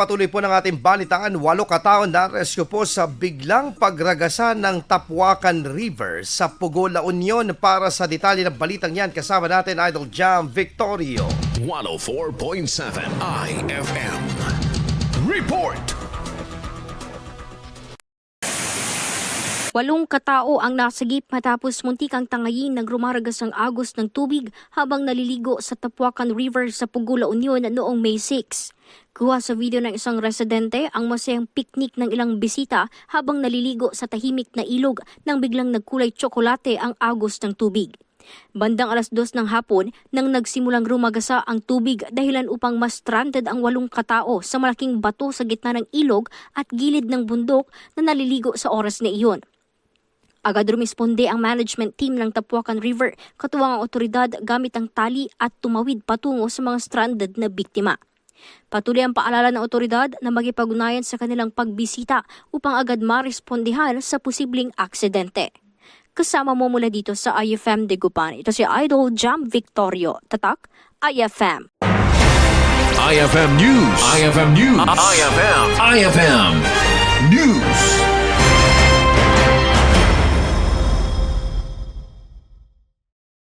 pagpatuloy po ng ating balitaan, walo kataon na rescue po sa biglang pagragasa ng Tapwakan River sa Pugo, La Union. Para sa detalye ng balitang yan, kasama natin Idol Jam Victorio. 104.7 IFM. Report! Walong katao ang nasagip matapos muntikang tangayin ng rumaragas ang agos ng tubig habang naliligo sa Tapuacan River sa Pugula Union noong May 6. Kuha sa video ng isang residente ang masayang piknik ng ilang bisita habang naliligo sa tahimik na ilog nang biglang nagkulay tsokolate ang agos ng tubig. Bandang alas dos ng hapon nang nagsimulang rumagasa ang tubig dahilan upang mas stranded ang walong katao sa malaking bato sa gitna ng ilog at gilid ng bundok na naliligo sa oras na iyon. Agad rumisponde ang management team ng Tapuacan River katuwang ang otoridad gamit ang tali at tumawid patungo sa mga stranded na biktima. Patuloy ang paalala ng otoridad na magipag-ugnayan sa kanilang pagbisita upang agad marespondihan sa posibleng aksidente. Kasama mo mula dito sa IFM de Gupan. Ito si Idol Jam Victorio. Tatak, IFM. IFM News. IFM News. IFM. IFM.